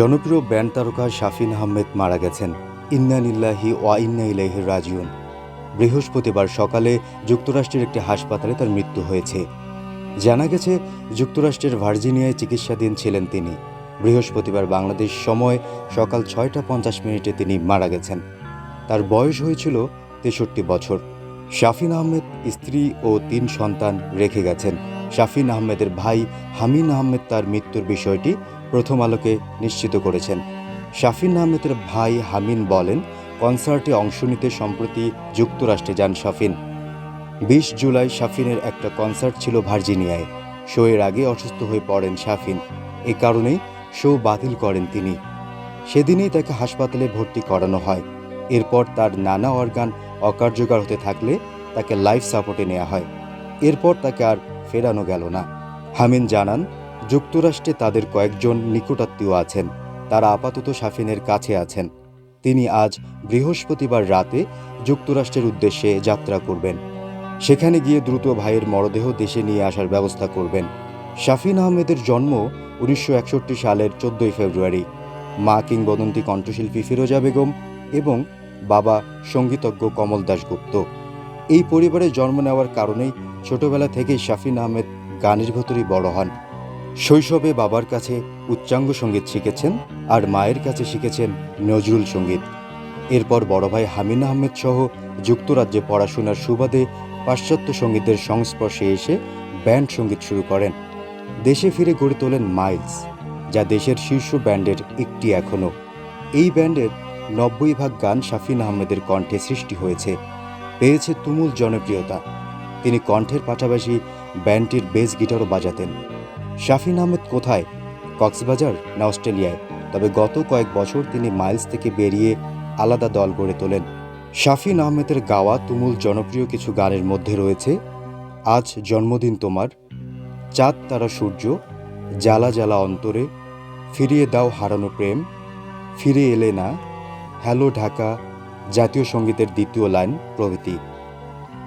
জনপ্রিয় ব্যান্ড তারকা শাফিন আহমেদ মারা গেছেন। ইন্নানিল্লাহি ওয়া ইন্না ইলাইহি রাজিউন। বৃহস্পতিবার সকালে যুক্তরাষ্ট্রের একটি হাসপাতালে তার মৃত্যু হয়েছে। জানা গেছে, যুক্তরাষ্ট্রের ভার্জিনিয়ায় চিকিৎসাধীন ছিলেন তিনি। বৃহস্পতিবার বাংলাদেশ সময় সকাল ছয়টা পঞ্চাশ মিনিটে তিনি মারা গেছেন। তার বয়স হয়েছিল তেষট্টি বছর। শাফিন আহমেদ স্ত্রী ও তিন সন্তান রেখে গেছেন। শাফিন আহমেদের ভাই হামিন আহমেদ তার মৃত্যুর বিষয়টি প্রথম আলোকে নিশ্চিত করেছেন। শাফিন আহমেদের ভাই হামিন বলেন, কনসার্টে অংশ নিতে সম্প্রতি যুক্তরাষ্ট্রে যান শাফিন। বিশ জুলাই শাফিনের একটা কনসার্ট ছিল ভার্জিনিয়ায়। শো এর আগে অসুস্থ হয়ে পড়েন শাফিন। এ কারণেই শো বাতিল করেন তিনি। সেদিনই তাকে হাসপাতালে ভর্তি করানো হয়। এরপর তার নানা অর্গান অকার্যকর হতে থাকলে তাকে লাইফ সাপোর্টে নেওয়া হয়। এরপর তাকে আর ফেরানো গেল না। হামিন জানান যুক্তরাষ্ট্রে তাদের কয়েকজন নিকটাত্মীয় আছেন। তারা আপাতত শাফিনের কাছে আছেন। তিনি আজ বৃহস্পতিবার রাতে যুক্তরাষ্ট্রের উদ্দেশ্যে যাত্রা করবেন। সেখানে গিয়ে দ্রুত ভাইয়ের মরদেহ দেশে নিয়ে আসার ব্যবস্থা করবেন। শাফিন আহমেদের জন্ম উনিশশো একষট্টি সালের চোদ্দই ফেব্রুয়ারি। মা কিংবদন্তি কণ্ঠশিল্পী ফিরোজা বেগম এবং বাবা সঙ্গীতজ্ঞ কমল দাশগুপ্ত। এই পরিবারে জন্ম নেওয়ার কারণেই ছোটবেলা থেকেই শাফিন আহমেদ গানের ভেতরেই বড় হন। শৈশবে বাবার কাছে উচ্চাঙ্গ সংগীত শিখেছেন আর মায়ের কাছে শিখেছেন নজরুল সংগীত। এরপর বড় ভাই হামিন আহমেদ সহ যুক্তরাজ্যে পড়াশোনার সুবাদে পাশ্চাত্য সঙ্গীতের সংস্পর্শে এসে ব্যান্ড সংগীত শুরু করেন। দেশে ফিরে গড়ে তোলেন মাইলস, যা দেশের শীর্ষ ব্যান্ডের একটি এখনও। এই ব্যান্ডের নব্বই ভাগ গান শাফিন আহমেদের কণ্ঠে সৃষ্টি হয়েছে। পেয়েছে তুমুল জনপ্রিয়তা। তিনি কণ্ঠের পাশাপাশি ব্যান্ডটির বেস গিটারও বাজাতেন। শাফিন আহমেদ কোথায়? কক্সবাজার না অস্ট্রেলিয়ায়? তবে গত কয়েক বছর তিনি মাইলস থেকে বেরিয়ে আলাদা দল গড়ে তোলেন। শাফিন আহমেদের গাওয়া তুমুল জনপ্রিয় কিছু গানের মধ্যে রয়েছে, আজ জন্মদিন তোমার, চাঁদ তারা সূর্য, জ্বালা জ্বালা অন্তরে, ফিরিয়ে দাও হারানো প্রেম, ফিরে এলে না, হ্যালো ঢাকা, জাতীয় সঙ্গীতের দ্বিতীয় লাইন প্রভৃতি।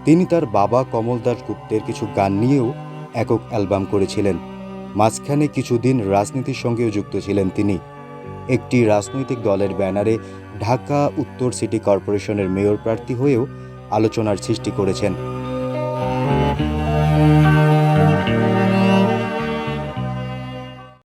তিনি তার বাবা কমল দাস গুপ্তের কিছু গান নিয়েও একক অ্যালবাম করেছিলেন। মাঝখানে কিছুদিন রাজনীতির সঙ্গেও যুক্ত ছিলেন তিনি। একটি রাজনৈতিক দলের ব্যানারে ঢাকা উত্তর সিটি কর্পোরেশনের মেয়র প্রার্থী হয়েও আলোচনার সৃষ্টি করেছেন।